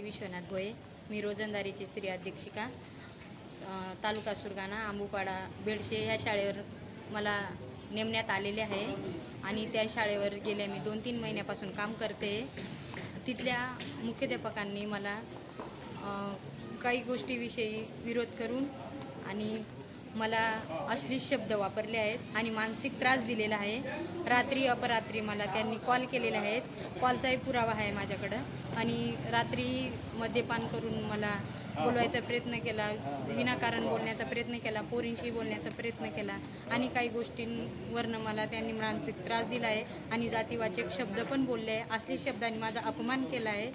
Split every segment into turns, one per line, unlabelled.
विश्वनाथ भोये मी रोजंदारीची श्री अध्यक्षिका तालुका सुरगाणा आंबूपाडा बेडशे ह्या शाळेवर मला नेमण्यात आलेले आहे. आणि त्या शाळेवर गेल्या मी दोन तीन महिन्यापासून काम करते. तिथल्या मुख्याध्यापकांनी मला काही गोष्टीविषयी विरोध करून आणि मला अश्लील शब्द वापरले आहेत आणि मानसिक त्रास दिलेला आहे. रात्री अपरात्री मला त्यांनी कॉल केलेले आहेत. कॉलचाही पुरावा आहे माझ्याकडं. आणि रात्री मद्यपान करून मला बोलवायचा प्रयत्न केला विनाकारण बोलण्याचा प्रयत्न केला पोरींशी बोलण्याचा प्रयत्न केला आणि काही गोष्टींवरनं मला त्यांनी मानसिक त्रास दिला आहे आणि जातीवाचक शब्द पण बोलले आहे. अश्लील शब्दांनी माझा अपमान केला आहे.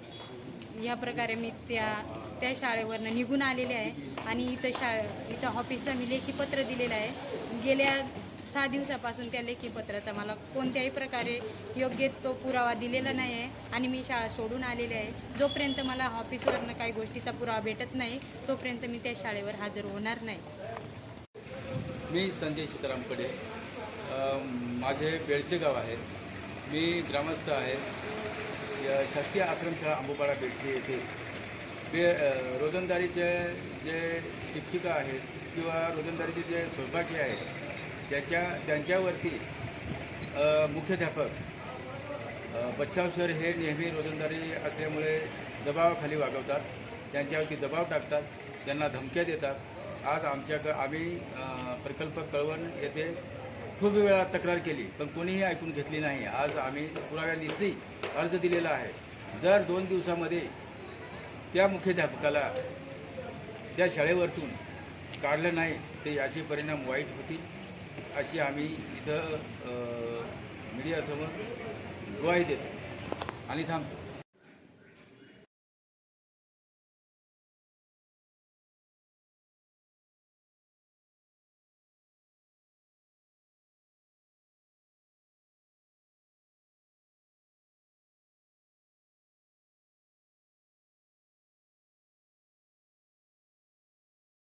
या प्रकारे मी त्या त्या शाळेवरनं निघून आलेले आहे आणि इथं शाळे इथं ऑफिसला मी लेखीपत्र दिलेलं आहे. गेल्या सहा दिवसापासून त्या लेखीपत्राचा मला कोणत्याही प्रकारे योग्य तो पुरावा दिलेला नाही आहे आणि मी शाळा सोडून आलेले आहे. जोपर्यंत मला ऑफिसवरनं काही गोष्टीचा पुरावा भेटत नाही तोपर्यंत मी त्या शाळेवर हजर होणार नाही.
मी संजय सीतारामकडे. माझे बेळसे गाव आहे. मी ग्रामस्थ आहे. शासकीय आश्रमशाळा अंबुपाडा बेळसे येथे बे रोजंदारीचे जे शिक्षिका आहेत किंवा रोजंदारीचे जे सहभागी आहेत त्याच्या त्यांच्यावरती मुख्याध्यापक अ, बच्चाव सर हे नेहमी रोजंदारी असल्यामुळे दबावाखाली वागवतात. त्यांच्यावरती दबाव टाकतात. त्यांना धमक्या देतात. आज आमच्या आम्ही प्रकल्प कळवण येथे खूप वेळा तक्रार केली पण कोणीही ऐकून घेतली नाही. आज आम्ही पुराव्यानिशी अर्ज दिलेला आहे. जर दोन दिवसामध्ये त्या मुख्याध्यापकाला त्या शाळेवरतून काढलं नाही ते याचे परिणाम वाईट होतील अशी आम्ही इथं मीडियासमोर ग्वाही देतो. आणि थांबतो.